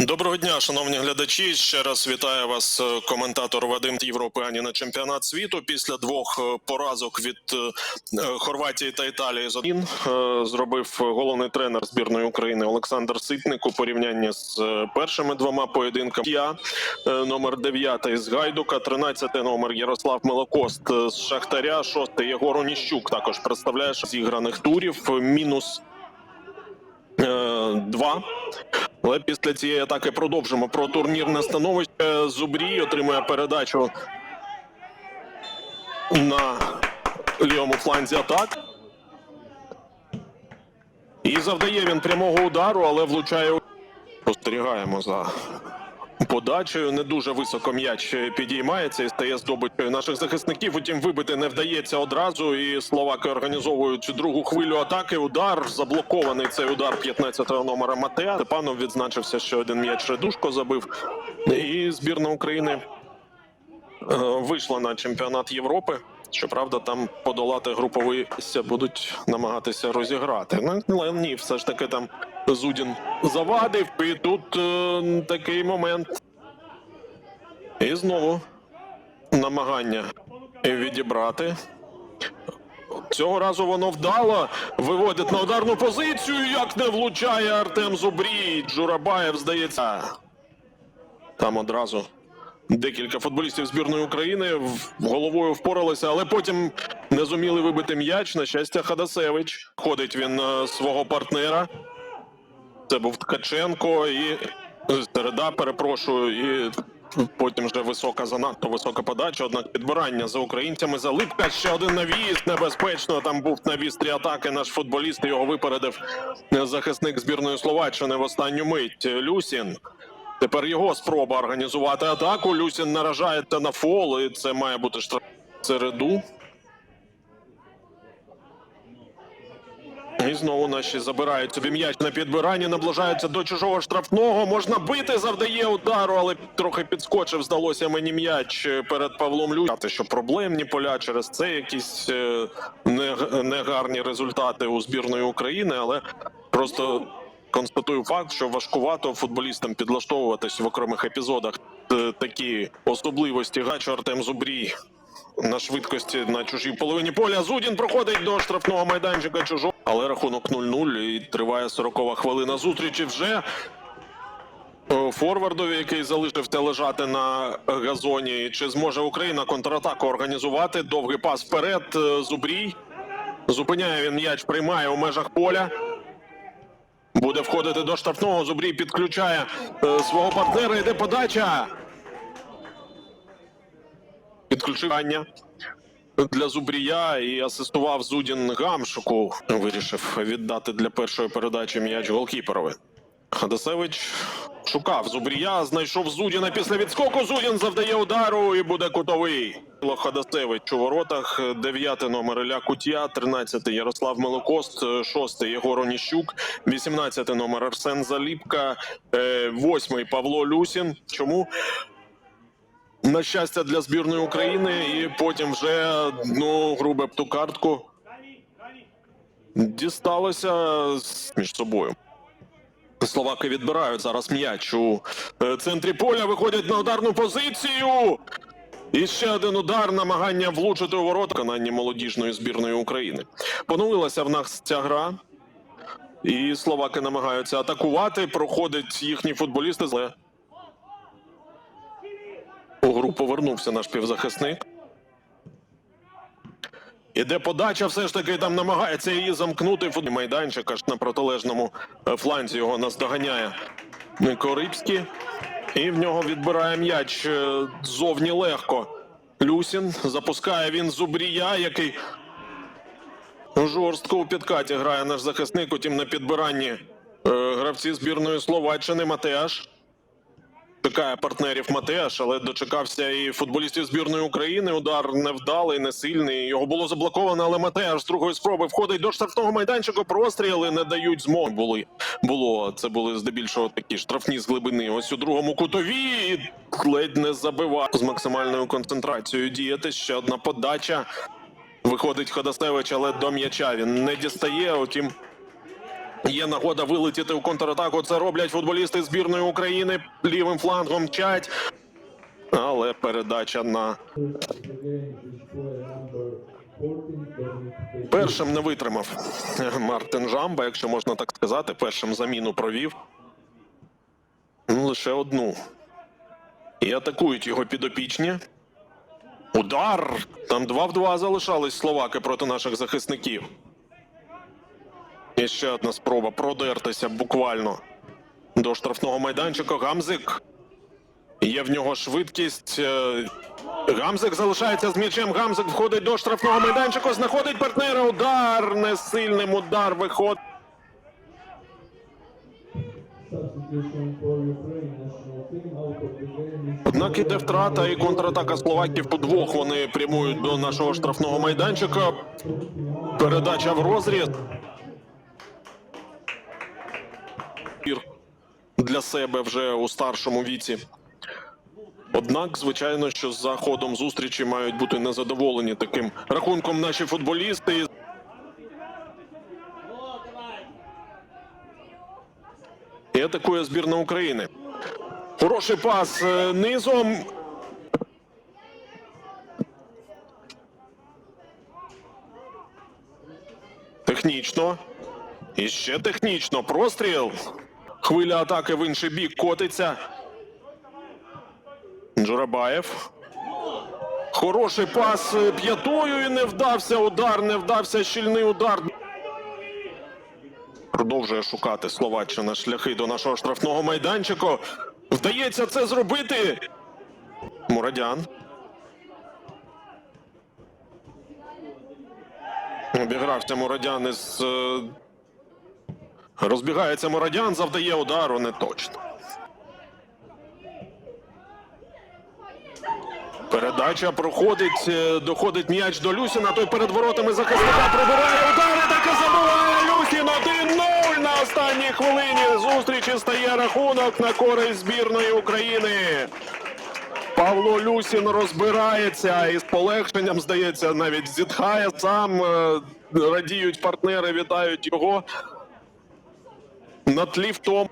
Доброго дня, шановні глядачі. Ще раз вітаю вас, е, коментатор Вадим Європи ані на чемпіонат світу. Після двох е, поразок від е, Хорватії та Італії з один зробив головний тренер збірної України Олександр Ситник у порівнянні з першими двома поєдинками. Я номер 9 з Гайдука, 13 номер Ярослав Мелокост е, з Шахтаря, 6 Єгор Оніщук також представляє зіграних турів. Мінус два. Але після цієї атаки продовжимо про турнірне становище. Зубрій отримує передачу на лівому фланзі атак. І завдає він прямого удару, але влучає. Спостерігаємо за подачею. Не дуже високо м'яч підіймається і стає здобичою наших захисників. Утім, вибити не вдається одразу. І словаки організовують другу хвилю атаки. Удар заблокований цей удар 15-го номера Матеа. Степанов відзначився, що один м'яч Редушко забив. І збірна України е, вийшла на чемпіонат Європи. Щоправда, там подолати груповий ся будуть намагатися розіграти. Ну, ні, все ж таки там Зудін завадив, і тут е, такий момент. І знову намагання відібрати. Цього разу воно вдало. Виводить на ударну позицію. Як не влучає Артем Зубрій. Джурабаєв, здається. Там одразу декілька футболістів збірної України головою впоралися, але потім не зуміли вибити м'яч. На щастя, Хадасевич. Ходить він е, свого партнера. Це був Ткаченко і середа, перепрошую, і потім вже висока, занадто висока подача. Однак підбирання за українцями. Залипка ще один навіс. Небезпечно. Там був на вістрі атаки. Наш футболіст його випередив захисник збірної Словаччини в останню мить. Люсін. Тепер його спроба організувати атаку. Люсін наражається на фол, і це має бути штраф середу. І знову наші забирають собі м'яч на підбиранні, наближаються до чужого штрафного. Можна бити, завдає удару, але трохи підскочив. Здалося мені м'яч перед Павлом Лю. Що проблемні поля через це якісь е, негарні результати у збірної України, але просто констатую факт, що важкувато футболістам підлаштовуватись в окремих епізодах. Е, Такі особливості гачу Артем Зубрій на швидкості на чужій половині поля. Зудін проходить до штрафного майданчика чужого. Але рахунок 0-0 і триває 40 хвилина зустрічі вже. е, Форвардові, який залишився лежати на газоні. Чи зможе Україна контратаку організувати? Довгий пас вперед. е, Зубрій. Зупиняє він м'яч, приймає у межах поля. Буде входити до штрафного. Зубрій підключає е, свого партнера. Йде подача. Підключування для Зубрія і асистував Зудін Гамшуку. Вирішив віддати для першої передачі м'яч голкіперові. Хадасевич шукав Зубрія, знайшов Зудіна після відскоку. Зудін завдає удару і буде кутовий. Хадасевич у воротах. Дев'ятий номер Ілля Кутя, тринадцятий Ярослав Мелокост, шостий Єгор Оніщук, вісімнадцятий номер Арсен Заліпка, е, восьмий Павло Люсін. Чому? На щастя для збірної України, і потім вже ну грубе б ту картку дісталося між собою. Словаки відбирають зараз м'яч у е, центрі поля. Виходять на ударну позицію. І ще один удар, намагання влучити у ворота виконанні молодіжної збірної України. Поновилася в нас ця гра, і словаки намагаються атакувати. Проходить їхні футболісти. Але у гру повернувся наш півзахисник. Іде подача, все ж таки там намагається її замкнути. Майданчик аж на протилежному е, фланзі його наздоганяє Корипський. І в нього відбирає м'яч е, зовні легко. Люсін запускає він Зубрія, який жорстко у підкаті грає наш захисник. Утім, на підбиранні е, гравці збірної Словаччини Матеаш. Чекає партнерів Матеаш, але дочекався і футболістів збірної України. Удар невдалий, не сильний. Його було заблоковано, але Матеаш з другої спроби входить до штрафного майданчика. Простріли не дають змоги. Були було. Це були здебільшого такі штрафні з глибини. Ось у другому кутові ледь не забиває з максимальною концентрацією. Діяти ще одна подача. Виходить Ходостевич, але до м'яча він не дістає. Утім, Є нагода вилетіти в контратаку. Це роблять футболісти збірної України. Лівим флангом мчать. Але передача на першим не витримав Мартин Жамба, якщо можна так сказати. Першим заміну провів. Ну, лише одну. І атакують його підопічні. Удар! Там 2 в 2 залишались словаки проти наших захисників. І ще одна спроба продертися буквально до штрафного майданчика. Гамзик. Є в нього швидкість. Е, Гамзик залишається з м'ячем. Гамзик входить до штрафного майданчика, знаходить партнера. Удар не сильним удар виходить. Однак іде втрата і контратака словаків подвох. Вони прямують до нашого штрафного майданчика. Передача в розріз. Для себе вже у старшому віці. Однак, звичайно, що за ходом зустрічі мають бути незадоволені таким рахунком наші футболісти. І атакує збірна України. Хороший пас е, низом. Технічно. І ще технічно. Простріл. Хвиля атаки в інший бік котиться. Джурабаєв. Хороший пас е, п'ятою і не вдався удар, не вдався щільний удар. Продовжує шукати Словаччина шляхи до нашого штрафного майданчика. Вдається це зробити. Мурадян. Обігрався Мурадян із. Розбігається Мурадян, завдає удару не точно. Передача проходить, е, доходить м'яч до Люсіна. Той перед воротами захисника прибирає удар і таки забиває Люсін 1-0 на останній хвилині. Зустрічі стає рахунок на користь збірної України. Павло Люсін розбирається і з полегшенням, здається, навіть зітхає сам. е, Радіють партнери, вітають його. На тлі в тому.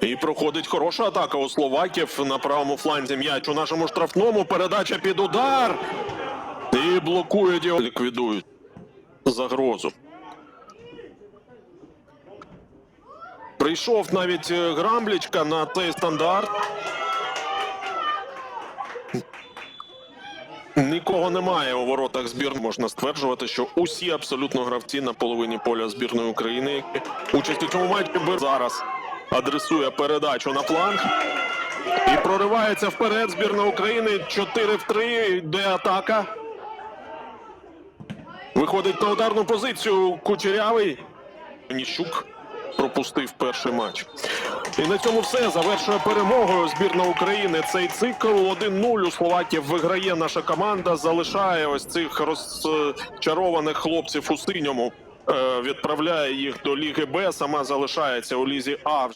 І проходить хороша атака у словаків на правому фланзі м'яч у нашому штрафному. Передача під удар. І блокують його. Ліквідують загрозу. Прийшов навіть е, Грамблічка на цей стандарт. Нікого немає у воротах збір. Можна стверджувати, що усі абсолютно гравці на половині поля збірної України, які участь у цьому матчі зараз адресує передачу на фланг. І проривається вперед збірна України 4 в 3. Йде атака. Виходить на ударну позицію Кучерявий. Ніщук пропустив перший матч. І на цьому все завершує перемогою збірна України. Цей цикл 1-0 у Словаків виграє наша команда. Залишає ось цих розчарованих хлопців у синьому. Е, Відправляє їх до Ліги Б. Сама залишається у Лізі А.